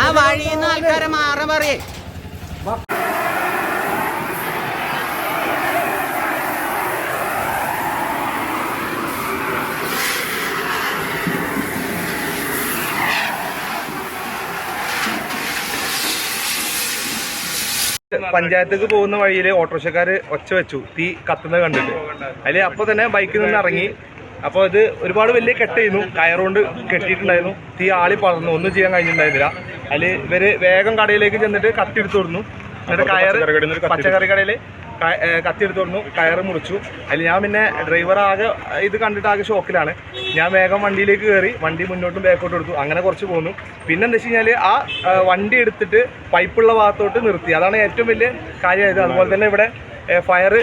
ആ വഴിന്ന് ആൾക്കാരെ മാറാൻ പറയേ. പഞ്ചായത്തേക്ക് പോകുന്ന വഴിയിൽ ഓട്ടോറിക്ഷക്കാര് ഒച്ച വെച്ചു. തീ കത്തുന്നത് കണ്ടിട്ട്. അതിൽ അപ്പൊ തന്നെ ബൈക്കിൽ നിന്ന് ഇറങ്ങി. അപ്പോൾ ഇത് ഒരുപാട് വലിയ കെട്ടായിരുന്നു കയറുകൊണ്ട് കെട്ടിയിട്ടുണ്ടായിരുന്നു. തീ ആളി പറന്നു ഒന്നും ചെയ്യാൻ കഴിഞ്ഞിട്ടുണ്ടായിരുന്നില്ല. അതിൽ ഇവർ വേഗം കടയിലേക്ക് ചെന്നിട്ട് കത്തിയെടുത്തു കൊടുന്നു. എന്നിട്ട് കയറ് പച്ചക്കറി കടയിൽ കത്തിയെടുത്തു കൊടുന്നു. കയറ് മുറിച്ചു. അതിൽ ഞാൻ പിന്നെ ഡ്രൈവർ ആകെ ഇത് കണ്ടിട്ട് ആകെ ഷോക്കിലാണ് ഞാൻ വേഗം വണ്ടിയിലേക്ക് കയറി വണ്ടി മുന്നോട്ടും ബാക്കോട്ടും എടുത്തു. അങ്ങനെ കുറച്ച് പോന്നു. പിന്നെ എന്താ വെച്ച് കഴിഞ്ഞാൽ ആ, വണ്ടി എടുത്തിട്ട് പൈപ്പുള്ള ഭാഗത്തോട്ട് നിർത്തി. അതാണ് ഏറ്റവും വലിയ കാര്യമായത്. അതുപോലെ തന്നെ ഇവിടെ ഫയർ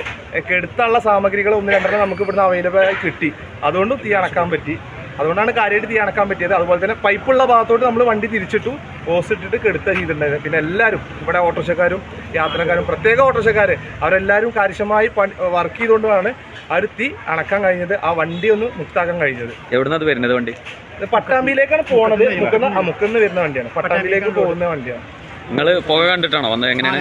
കെടുത്തുള്ള സാമഗ്രികൾ ഒന്ന് രണ്ടെണ്ണം നമുക്ക് ഇവിടുന്ന് അവൈലബിൾ ആയി കിട്ടി. അതുകൊണ്ടും തീ അണക്കാൻ പറ്റി. അതുകൊണ്ടാണ് കാര്യമായിട്ട് തീ അണക്കാൻ പറ്റിയത്. അതുപോലെ തന്നെ പൈപ്പുള്ള ഭാഗത്തോട്ട് നമ്മൾ വണ്ടി തിരിച്ചിട്ടു ഓസ് ഇട്ടിട്ട് കെടുത്ത ചെയ്തിട്ടുണ്ടായത് പിന്നെ എല്ലാവരും ഇവിടെ ഓട്ടോറിക്ഷക്കാരും യാത്രക്കാരും പ്രത്യേക ഓട്ടോറിക്ഷക്കാർ അവരെല്ലാവരും കാര്യക്ഷമമായി വർക്ക് ചെയ്തുകൊണ്ടാണ് ആ ഒരു തീ അണക്കാൻ കഴിഞ്ഞത് ആ വണ്ടി ഒന്ന് മുക്താക്കാൻ കഴിഞ്ഞത്. എവിടുന്നത് വരുന്നത് വണ്ടി? പട്ടാമ്പിയിലേക്കാണ് പോണത്. മുക്കുന്ന മുക്കുന്ന വരുന്ന വണ്ടിയാണ്. പട്ടാമ്പിയിലേക്ക് പോകുന്ന വണ്ടിയാണ്. നിങ്ങൾ പുക കണ്ടിട്ടാണോ വന്നത് എങ്ങനെയാണ്?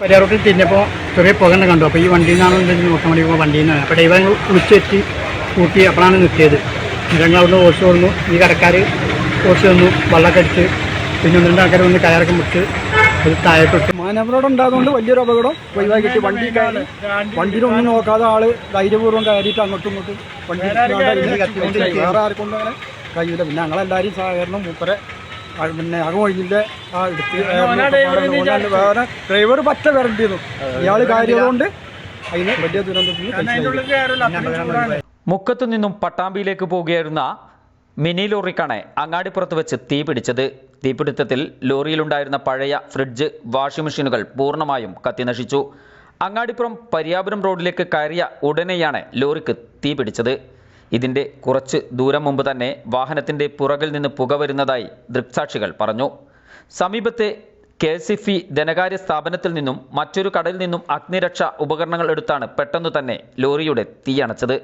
പരിയാറോട്ടിൽ തിരിഞ്ഞപ്പോൾ ചെറിയ പുക തന്നെ കണ്ടു. അപ്പോൾ ഈ വണ്ടിയിൽ നിന്നാണ് എന്തെങ്കിലും നോക്കാൻ വേണ്ടി പോകുമ്പോൾ വണ്ടിയിൽ നിന്നാണ് അപ്പോൾ ഡ്രൈവർ ഞങ്ങൾ വിളിച്ചെത്തി കൂട്ടി. അപ്പോഴാണ് നിർത്തിയത്. ഞങ്ങൾ അവിടുന്ന് ഓടിച്ചു വന്നു ഈ കടക്കാർ ഓടിച്ചു വന്നു. വെള്ളമൊക്കെ അടിച്ച്. പിന്നെ ഒന്ന് രണ്ട് ആൾക്കാർ വന്ന് കയറൊക്കെ മുട്ട് ഒരു താഴെപ്പെട്ട്. മാനവരോട് ഉണ്ടായതുകൊണ്ട് വലിയൊരു അപകടം ഒഴിവാക്കിയിട്ട് വണ്ടി കയറി വണ്ടിയിലൊന്നും നോക്കാതെ ആൾ ധൈര്യപൂർവം കയറിയിട്ട് അങ്ങോട്ടും ഇങ്ങോട്ടും വണ്ടി കത്തിക്കൊണ്ട് വേറെ ആർക്കൊന്നും അങ്ങനെ കഴിയില്ല പിന്നെ ഞങ്ങളെല്ലാവരും സഹകരണം മൂപ്പരെ പിന്നെ അകമൊഴിഞ്ഞില്ല ആ എടുത്ത് വേറെ ഡ്രൈവർ പറ്റ വരണ്ടിയിരുന്നു ഇയാൾ കാര്യമുണ്ട് അതിന് വലിയ ദുരന്തത്തിന്. മുക്കത്തു നിന്നും പട്ടാമ്പിയിലേക്ക് പോവുകയായിരുന്ന മിനി ലോറിക്കാണ് അങ്ങാടിപ്പുറത്ത് വെച്ച് തീ പിടിച്ചത്. തീപിടുത്തത്തിൽ ലോറിയിലുണ്ടായിരുന്ന പഴയ ഫ്രിഡ്ജ് വാഷിംഗ് മെഷീനുകൾ പൂർണമായും കത്തിനശിച്ചു അങ്ങാടിപ്പുറം പരിയാപുരം റോഡിലേക്ക് കയറിയ ഉടനെയാണ് ലോറിക്ക് തീ പിടിച്ചത്. ഇതിന്റെ കുറച്ച് ദൂരം മുമ്പ് തന്നെ വാഹനത്തിന്റെ പുറകിൽ നിന്ന് പുക വരുന്നതായി ദൃക്സാക്ഷികൾ പറഞ്ഞു. സമീപത്തെ കെ ഇ ധനകാര്യ സ്ഥാപനത്തിൽ നിന്നും മറ്റൊരു കടയിൽ നിന്നും അഗ്നിരക്ഷാ ഉപകരണങ്ങൾ എടുത്താണ് പെട്ടെന്ന് തന്നെ ലോറിയുടെ തീയണച്ചത്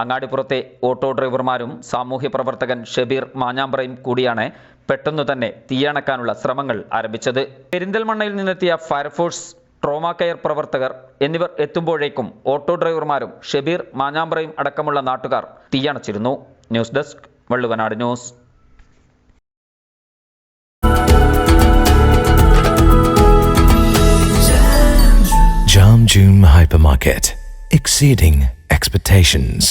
അങ്ങാടിപ്പുറത്തെ ഓട്ടോ ഡ്രൈവർമാരും സാമൂഹ്യ പ്രവർത്തകൻ ഷബീർ മാഞ്ഞാമ്പ്രയും കൂടിയാണ് പെട്ടെന്ന് തന്നെ തീയണക്കാനുള്ള ശ്രമങ്ങൾ ആരംഭിച്ചത്. പെരിന്തൽമണ്ണയിൽ നിന്നെത്തിയ ഫയർഫോഴ്സ് ട്രോമ കെയർ പ്രവർത്തകർ എന്നിവർ എത്തുമ്പോഴേക്കും ഓട്ടോ ഡ്രൈവർമാരും ഷബീർ മാഞ്ഞാമ്പ്രയും അടക്കമുള്ള നാട്ടുകാർ തീയണച്ചിരുന്നു. News desk Valluvanad news. Jam June Hypermarket, exceeding expectations.